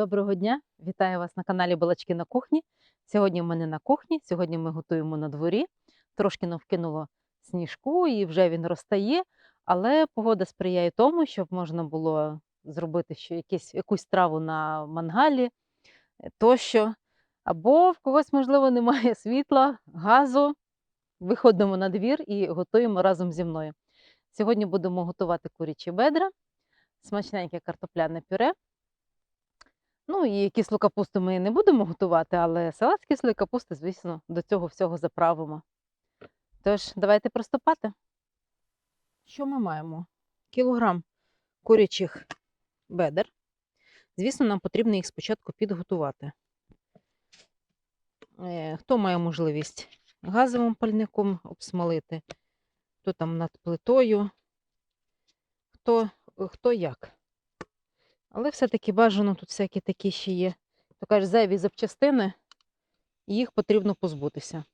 Доброго дня! Вітаю вас на каналі Балачки на кухні. Сьогодні в мене на кухні. Сьогодні ми готуємо на дворі. Трошки навкинуло сніжку і вже він розтає, але погода сприяє тому, щоб можна було зробити ще якісь, якусь страву на мангалі е, тощо. Або в когось, можливо, немає світла, газу. Виходимо на двір і готуємо разом зі мною. Сьогодні будемо готувати курячі бедра, смачненьке картопляне пюре. Ну і кислу капусту ми не будемо готувати, але салат з кислої капусти, звісно, до цього всього заправимо. Тож, давайте приступати. Що ми маємо? Кілограм курячих бедер. Звісно, нам потрібно їх спочатку підготувати. Е, Хто має можливість газовим пальником обсмалити, хто там над плитою, хто, хто як. Але все-таки бажано тут всякі такі ще є. То кажуть, зайві запчастини, і їх потрібно позбутися.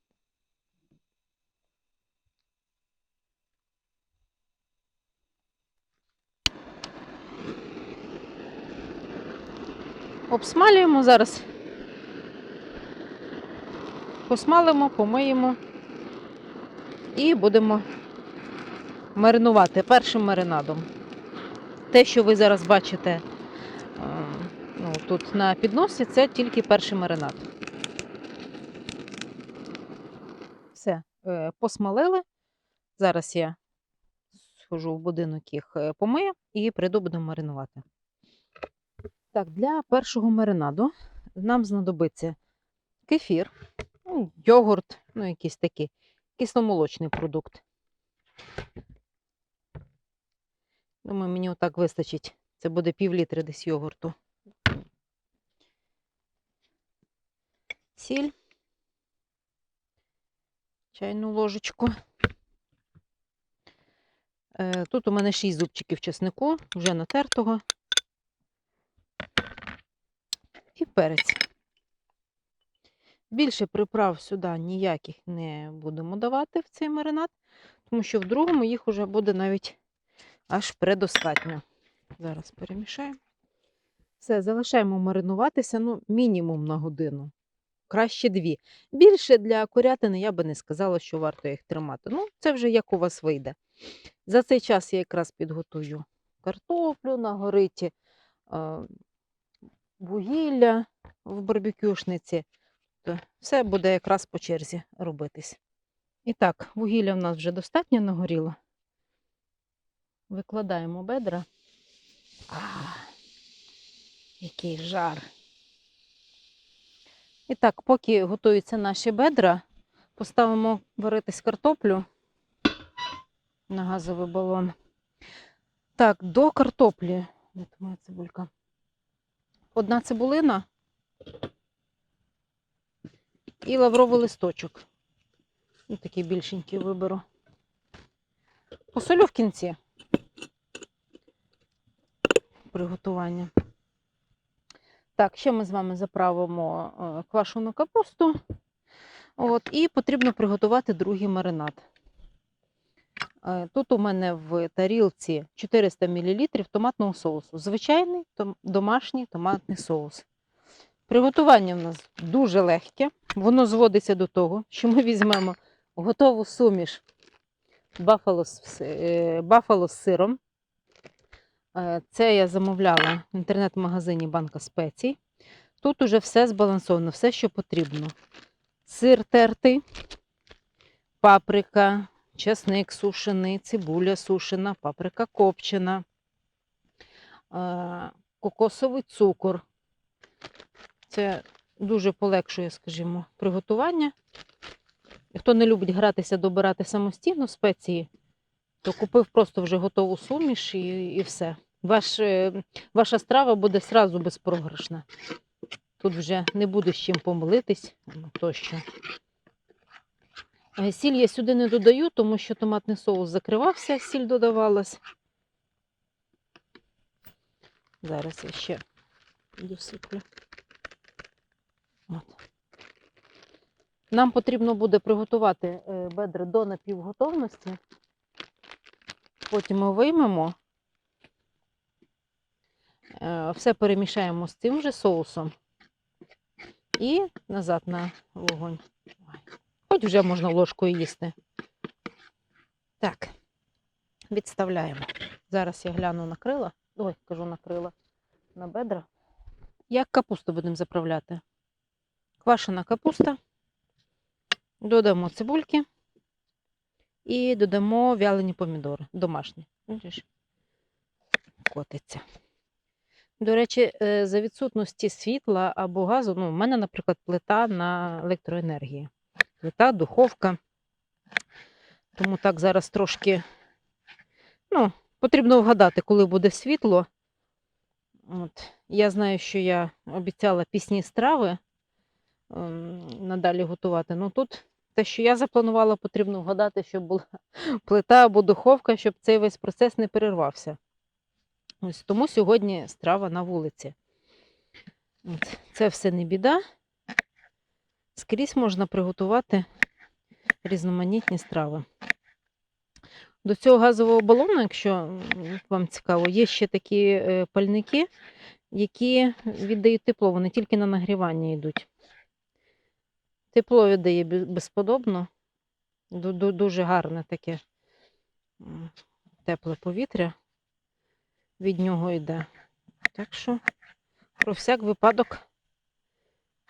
Обсмалюємо зараз. Посмалимо, помиємо і будемо маринувати першим маринадом. Те, що ви зараз бачите тут на підносі, це тільки перший маринад. Все, е, посмалили. Зараз я схожу в будинок їх е, помию і прийду будемо маринувати. Так, для першого маринаду нам знадобиться кефір, ну, йогурт, ну, якийсь такий кисломолочний продукт. Думаю, мені отак вистачить. Це буде пів літри десь йогурту. Сіль. Чайну ложечку. Е, Тут у мене 6 зубчиків чеснику, вже натертого. І перець. Більше приправ сюди ніяких не будемо давати в цей маринад, тому що в другому їх вже буде навіть аж предостатньо. Зараз перемішаємо. Все, залишаємо маринуватися, ну, мінімум на годину. Краще дві. Більше для курятини я би не сказала, що варто їх тримати. Ну, це вже як у вас вийде. За цей час я якраз підготую картоплю на гориті, вугілля в барбекюшниці. Все буде якраз по черзі робитись. І так, вугілля в нас вже достатньо нагоріло. Викладаємо бедра. А, який жар. І так, поки готуються наші бедра, поставимо варитись картоплю на газовий балон. Так, до картоплі. Де моя цибулька? Одна цибулина і лавровий листочок. Ось такий більшенький виберу. Посолю в кінці приготування. Так, ще ми з вами заправимо е, квашену капусту. От, і потрібно приготувати другий маринад. Е, Тут у мене в тарілці 400 мл томатного соусу. Звичайний домашній томатний соус. Приготування в нас дуже легке. Воно зводиться до того, що ми візьмемо готову суміш бафало з, е, бафало з сиром. Е, Це я замовляла в інтернет-магазині Банка спецій. Тут уже все збалансовано, все, що потрібно. Сир тертий, паприка, чесник сушений, цибуля сушена, паприка копчена, е, кокосовий цукор. Це дуже полегшує, скажімо, приготування. Хто не любить гратися, добирати самостійно спеції, то купив просто вже готову суміш і, і все. Ваш, е, ваша страва буде сразу безпрограшна. Тут вже не буде з чим помилитись ну, тощо. Е, Сіль я сюди не додаю, тому що томатний соус закривався, сіль додавалась. Зараз я ще досиплю. От. Нам потрібно буде приготувати е, бедра до напівготовності. Потім ми виймемо Все перемішаємо з цим же соусом. І назад на вогонь. Хоч вже можна ложкою їсти. Так, відставляємо. Зараз я гляну на крила. Ой, кажу на крила, на бедра. Як капусту будемо заправляти? Квашена капуста. Додамо цибульки і додамо вялені помідори, домашні. Бачиш? Котиться. До речі, е, за відсутності світла або газу, ну, в мене, наприклад, плита на електроенергії. Плита, духовка. Тому так зараз трошки, ну, потрібно вгадати, коли буде світло. От. Я знаю, що я обіцяла пісні страви ем, надалі готувати. Ну тут те, що я запланувала, потрібно вгадати, щоб була плита або духовка, щоб цей весь процес не перервався. Ось тому сьогодні страва на вулиці. От. Це все не біда. Скрізь можна приготувати різноманітні страви. До цього газового балону, якщо вам цікаво, є ще такі е, пальники, які віддають тепло, вони тільки на нагрівання йдуть. Тепло віддає безподобно. Ду- ду- Дуже гарне таке тепле повітря від нього йде. Так що про всяк випадок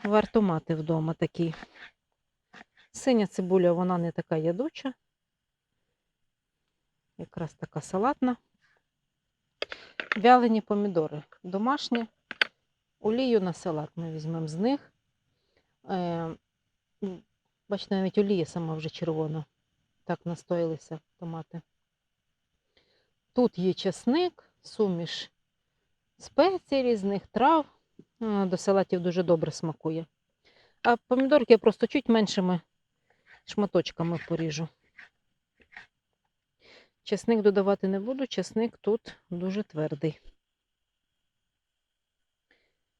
варто мати вдома такий. Синя цибуля, вона не така ядуча. Якраз така салатна. Вялені помідори домашні. Олію на салат ми візьмемо з них. Е, бачите, навіть олія сама вже червона. Так настоїлися томати. Тут є часник, суміш спецій різних трав. Е, До салатів дуже добре смакує. А помідорки я просто чуть меншими шматочками поріжу. Чесник додавати не буду, чесник тут дуже твердий.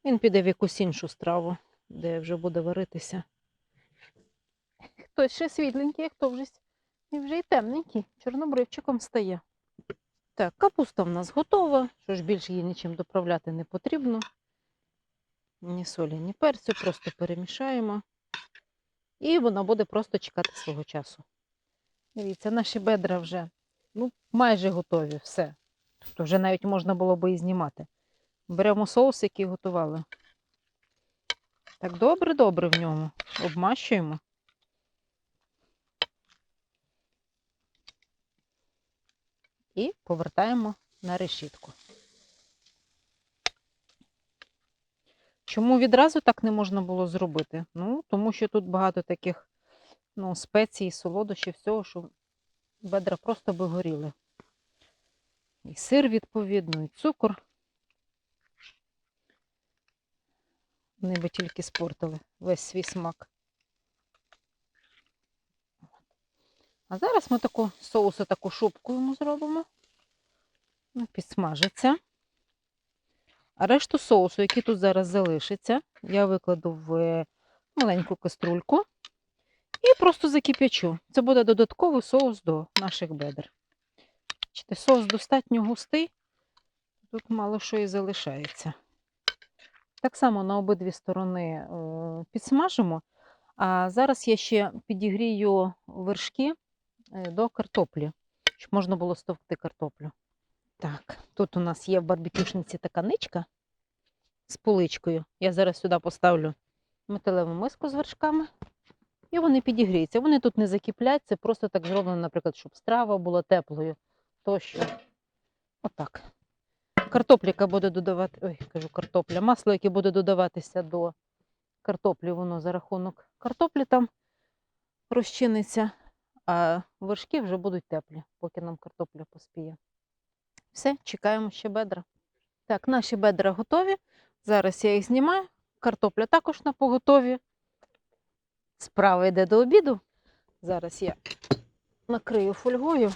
Він піде в якусь іншу страву, де вже буде варитися. Хтось ще світленький, хто вже, і вже й темненький, чорнобривчиком стає. Так, капуста в нас готова, що ж більше її нічим доправляти не потрібно. Ні солі, ні перцю, просто перемішаємо. І вона буде просто чекати свого часу. Дивіться, наші бедра вже ну, майже готові, все. Тобто вже навіть можна було би і знімати. Беремо соус, який готували. Так добре-добре в ньому. Обмащуємо. І повертаємо на решітку. Чому відразу так не можна було зробити? Ну, тому що тут багато таких ну, спецій, солодощів, всього, що бедра просто би горіли. І сир, відповідно, і цукор. Вони би тільки спортили весь свій смак. А зараз ми таку соусу таку шубку йому зробимо. Ну, Підсмажиться. А решту соусу, який тут зараз залишиться, я викладу в е, маленьку каструльку і просто закип'ячу. Це буде додатковий соус до наших бедер. Бачите, соус достатньо густий, тут мало що і залишається. Так само на обидві сторони е, підсмажимо. А зараз я ще підігрію вершки до картоплі, щоб можна було стовкти картоплю. Так, тут у нас є в барбекюшниці така ничка з поличкою. Я зараз сюди поставлю металеву миску з вершками. І вони підігріються. Вони тут не закіплять, просто так зроблено, наприклад, щоб страва була теплою. Тощо. Отак. Картопліка буде додавати. Ой, кажу картопля. Масло, яке буде додаватися до картоплі, воно за рахунок картоплі там розчиниться, а вершки вже будуть теплі, поки нам картопля поспіє. Все, чекаємо ще бедра. Так, наші бедра готові. Зараз я їх знімаю. Картопля також на поготові. Справа йде до обіду. Зараз я накрию фольгою.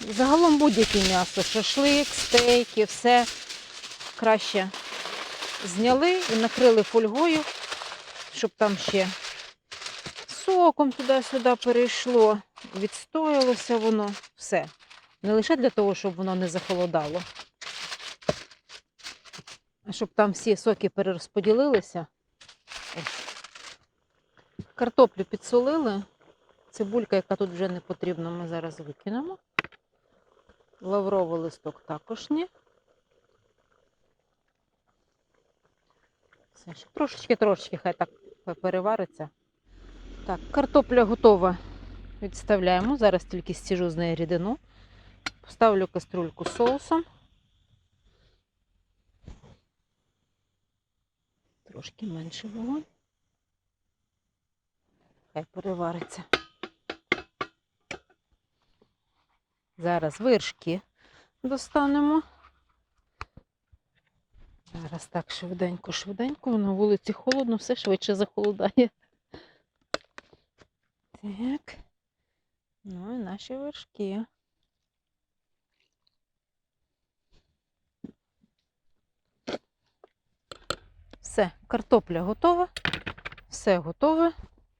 Загалом будь-яке м'ясо, шашлик, стейки, все краще зняли і накрили фольгою, щоб там ще соком туди-сюди перейшло, відстоялося воно, все. Не лише для того, щоб воно не захолодало, А щоб там всі соки перерозподілилися. Картоплю підсолили. Цибулька, яка тут вже не потрібна, ми зараз викинемо. Лавровий листок також ні. Все, трошечки, трошечки, хай так перевариться. Так, картопля готова. Відставляємо. Зараз тільки стіжу з неї рідину. Поставлю каструльку з соусом. Трошки менше вогонь. Хай перевариться. Зараз виршки достанемо. Зараз так швиденько, швиденько. На вулиці холодно, все швидше захолодає. Так. Ну і наші вершки. Все, картопля готова, все готове.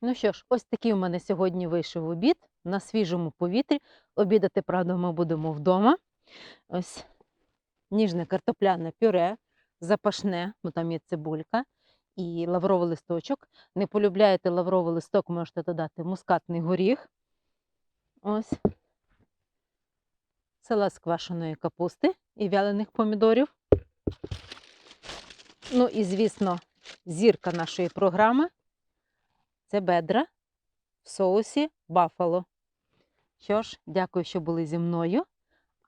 Ну що ж, ось такий у мене сьогодні вийшов обід на свіжому повітрі. Обідати, правда, ми будемо вдома. Ось ніжне картопляне пюре, запашне, бо там є цибулька і лавровий листочок. Не полюбляєте лавровий листок, можете додати мускатний горіх. Ось. Салат з квашеної капусти і вялених помідорів. Ну і, звісно, зірка нашої програми це бедра в соусі бафало. Що ж, дякую, що були зі мною.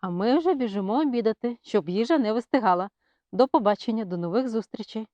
А ми вже біжимо обідати, щоб їжа не вистигала. До побачення, до нових зустрічей!